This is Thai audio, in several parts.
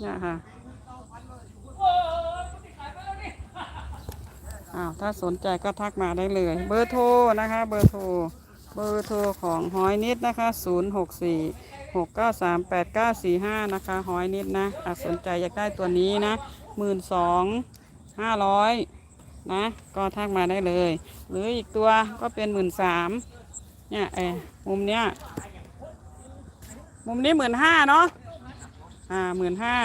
เนี่ยค่ะอ้าวถ้าสนใจก็ทักมาได้เลย เบอร์โทรนะคะ เบอร์โทรเบอร์โทรของหอยนิดนะคะ 0 6 4 6 9 3 8 9 4 5 นะคะ หอยนิดนะอะสนใจอยากได้ตัวนี้นะหมื่นสองห้าร้อยนะ ก็ทักมาได้เลย หรืออีกตัวก็เป็นหมื่นสามเนี่ยเอมุมเนี้ย มุมนี้หมื่นห้าเนาะ อ่าหมื่นห้า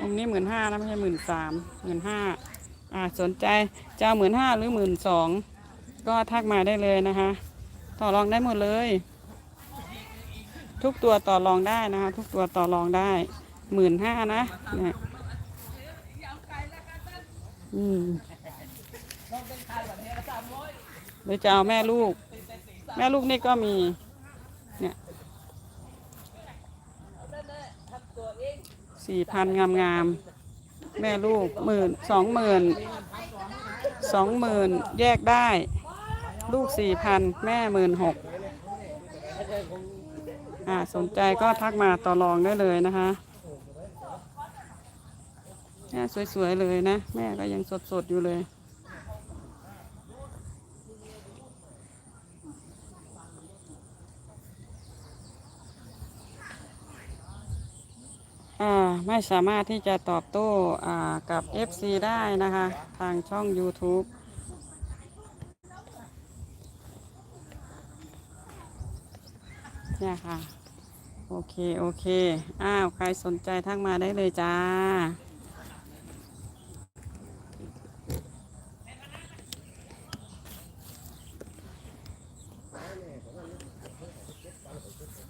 มุมนี้หมื่นห้านะไม่ใช่หมื่นสามหมื่นห้าอ่าสนใจจะหมื่นห้าหรือหมื่นสองก็ทักมาได้เลยนะคะ ต่อรองได้หมดเลย ทุกตัวต่อรองได้นะคะ ทุกตัวต่อรองได้หมื่นห้านะเนี่ยอืมหรือจะเอาแม่ลูก แม่ลูกนี่ก็มี เนี่ย สี่พันงามงามแม่ลูกหมื่นสองหมื่นสองหมื่นแยกได้ ลูกสี่พันแม่หมื่นหกอ่าสนใจก็ทักมาต่อรองได้เลยนะคะแม่สวยๆเลยนะ แม่ก็ยังสดๆอยู่เลย ไม่สามารถที่จะตอบโต้กับ FC ได้นะคะ ทางช่อง YouTube เนี่ยค่ะ โอเค โอเค อ้าว ใครสนใจทักมาได้เลยจ้า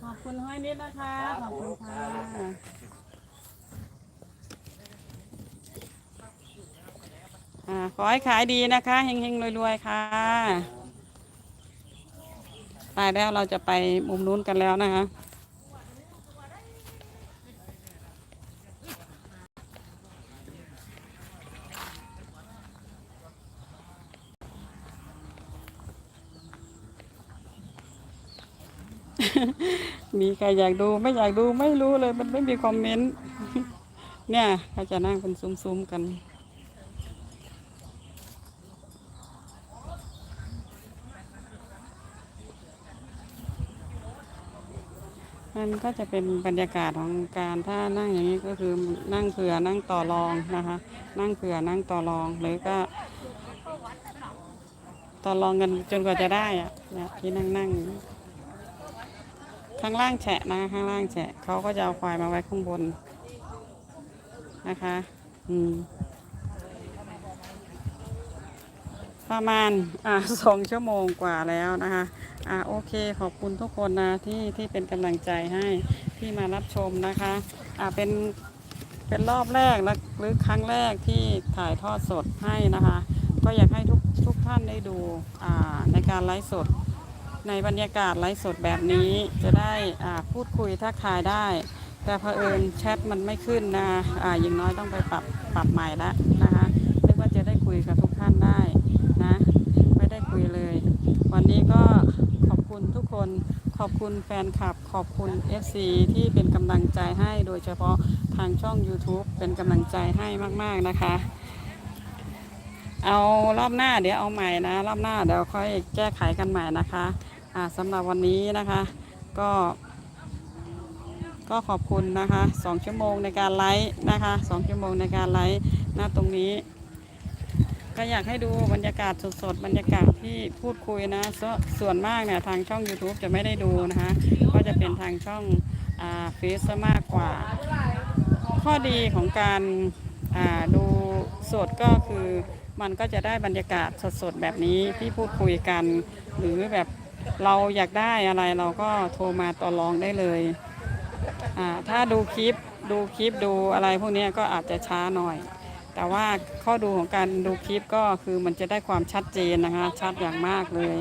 ขอบคุณห้อยนิดนะคะ ขอบคุณค่ะ อ่าขอให้ขายดีนะคะเฮงๆรวยๆค่ะตายแล้วเราจะไปมุมนู้นกันแล้วนะคะมีใครอยากดูไม่อยากดูไม่รู้เลยมันไม่มีคอมเมนต์ เนี่ยเขาจะนั่งเป็นซุ้มๆกัน มันก็จะเป็นบรรยากาศของการถ้านั่งอย่างนี้ก็คือนั่งเผื่อนั่งต่อรองนะคะ นั่งเผื่อนั่งต่อรองหรือก็ต่อรองกันจนกว่าจะได้อะเนี่ยที่นั่งนั่งอยู่ข้างล่างแฉะนะข้างล่างแฉะเขาก็จะเอาควายมาไว้ข้างบนนะคะ อืม ประมาณอ่าสองชั่วโมงกว่าแล้วนะคะอ่าโอเคขอบคุณทุกคนนะที่ที่เป็นกำลังใจให้ที่มารับชมนะคะอ่าเป็นเป็นรอบแรกนะหรือครั้งแรกที่ถ่ายทอดสดให้นะคะ ก็อยากให้ทุกทุกท่านได้ดูอ่าในการไลฟ์สด ในบรรยากาศไลฟ์สดแบบนี้จะได้อ่าพูดคุยทักทายได้ แต่เผอิญแชทมันไม่ขึ้นนะอ่าอย่างน้อยต้องไปปรับปรับใหม่ล้วนะคะนึกว่าจะได้คุยกับทุกท่านได้ นะ ไม่ได้คุยเลย วันนี้ก็ขอบคุณทุกคนขอบคุณแฟนคลับ ขอบคุณ FC ที่เป็นกำลังใจให้โดยเฉพาะทางช่อง YouTube เป็นกำลังใจให้มากๆนะคะ เอารอบหน้าเดี๋ยวเอาใหม่นะ รอบหน้าเดี๋ยวค่อยแก้ไขกันใหม่นะคะอ่าสำหรับวันนี้นะคะ ก็ ก็ขอบคุณนะคะสองชั่วโมงในการไลฟ์นะคะสองชั่วโมงในการไลฟ์ณตรงนี้ ก็อยากให้ดูบรรยากาศสดๆ บรรยากาศที่พูดคุยนะสส่วนมากเนี่ยทางช่อง YouTube จะไม่ได้ดูนะคะก็จะเป็นทางช่องเฟซมากกว่า ข้อดีของการาดูสดก็คือมันก็จะได้บรรยากาศสดๆ แบบนี้ที่พูดคุยกัน หรือแบบเราอยากได้อะไรเราก็โทรมาต่อรองได้เลย ถ้าดูคลิปดูคลิปดูอะไรพวกนี้ก็อาจจะช้าหน่อย แต่ว่าข้อดูของการดูคลิปก็คือมันจะได้ความชัดเจนนะคะ ชัดอย่างมากเลย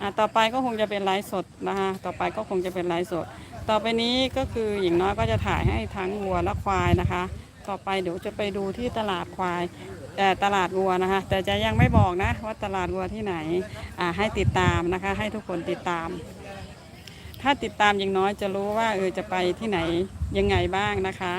อะต่อไปก็คงจะเป็นไลฟ์สดนะคะ ต่อไปก็คงจะเป็นไลฟ์สด ต่อไปนี้ก็คืออย่างน้อยก็จะถ่ายให้ทั้งวัวและควายนะคะ ต่อไปเดี๋ยวจะไปดูที่ตลาดควายแต่ตลาดวัวนะคะ แต่จะยังไม่บอกนะว่าตลาดวัวที่ไหนอ่าให้ติดตามนะคะ ให้ทุกคนติดตาม ถ้าติดตามอย่างน้อยจะรู้ว่าเออจะไปที่ไหนยังไงบ้างนะคะ